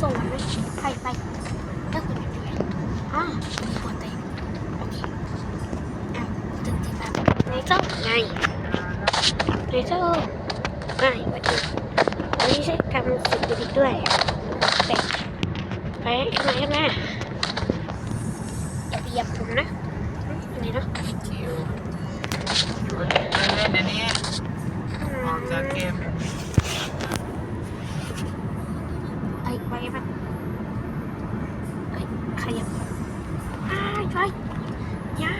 ส่งไหมไปไปถ้าคุณจะไปอ่าหัวเต็มโอเคอะถึงที่แบบในเจ้าไงในเจ้าไงวันนี้วันนี้ใช้ทำสิ่งดีๆด้วยไปไปขึ้นมาขึ้นมาอย่าไปเหยียบผมนะอันนี้เนาะคิวอยู่เล่นเล่นอันนี้ออกจากเกม ไอ้ไปมันไอ้ขยับ ไอ้ไปย่า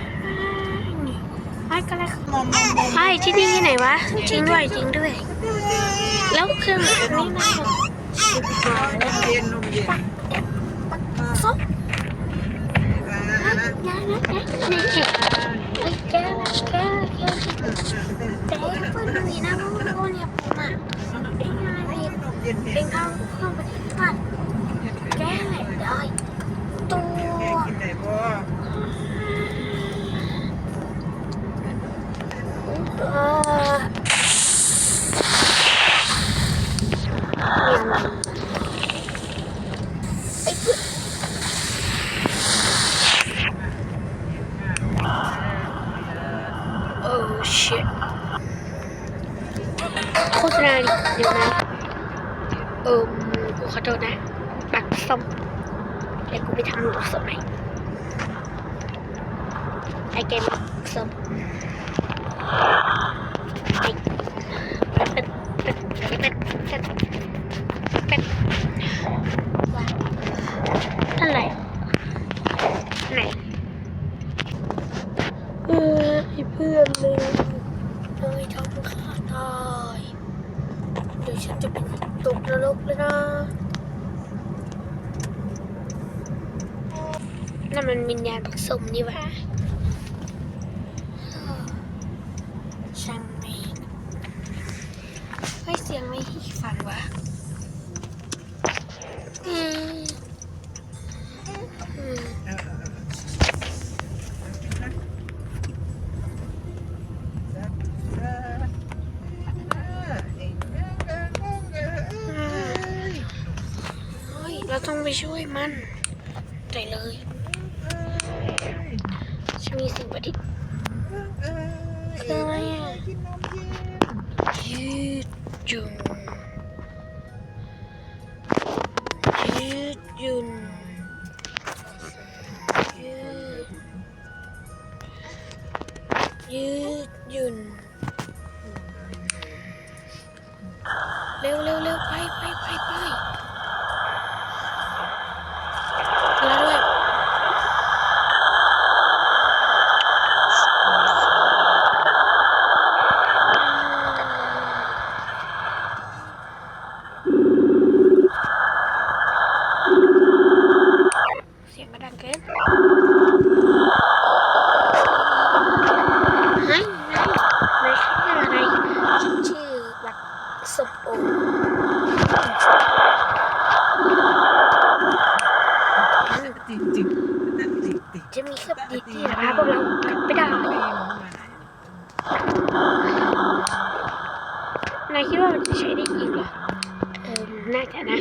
นี่ไอ้ก็เลยมอมมอมมอมไอ้ที่นี่ที่ไหนวะจริงด้วยจริงด้วย แล้วเครื่องแบบนี้น่าจะสิบกว่าเลยเย็นลมเย็นซุปยานะนะนี่ไอ้แกนะแกแกแต่เพื่อนมีนะเพราะว่าเนี่ยผมอะเป็นอะไรเป็นทางเครื่องปฏิบัติ shit โฆษณาดิเดี๋ยวนะ เออกูขอโทษนะ ปักส้มเดี๋ยวกูไปทำหนูสดใหม่ไอเกมส้มเป็ดเป็ดเป็ดเป็ดเป็ดเป็ดว้าวอะไรไหนเออ ไอเพื่อนเลยเลยทำข้าตายเดี๋ยวฉันจะเป็นตกนรกเลยนะนั่นมันวิญญาณผสมนี่หว่า เราต้องไปช่วยมันใจเลยฉันมีสิ่งประดิษฐ์คืออะไรอะยืดหยุ่นยืดหยุ่นยืดยืดหยุ่นเร็วเร็วเร็วไปไปไปไปแล้วด้วยเสียงมันดังเกินเฮ้ยนายนายชื่ออะไรฉันชื่อบักสมโอ จริงจริงจริงจริงจะมีเครื่องดีที่จะพาพวกเรากลับไปได้นายคิดว่ามันจะใช้ได้อีกเหรอเออน่าจะนะ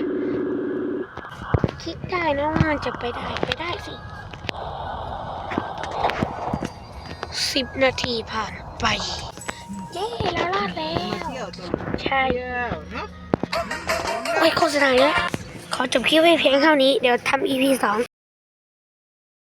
คิดได้นะว่ามันจะไปได้ไปได้สิสิบนาทีผ่านไป เย้เรารอดแล้วเที่ยวตัวใช่เที่ยวเนาะโอ้ยโฆษณาเยอะขอจบคลิปไว้เพียงเท่านี้ เดี๋ยวทำ EP สอง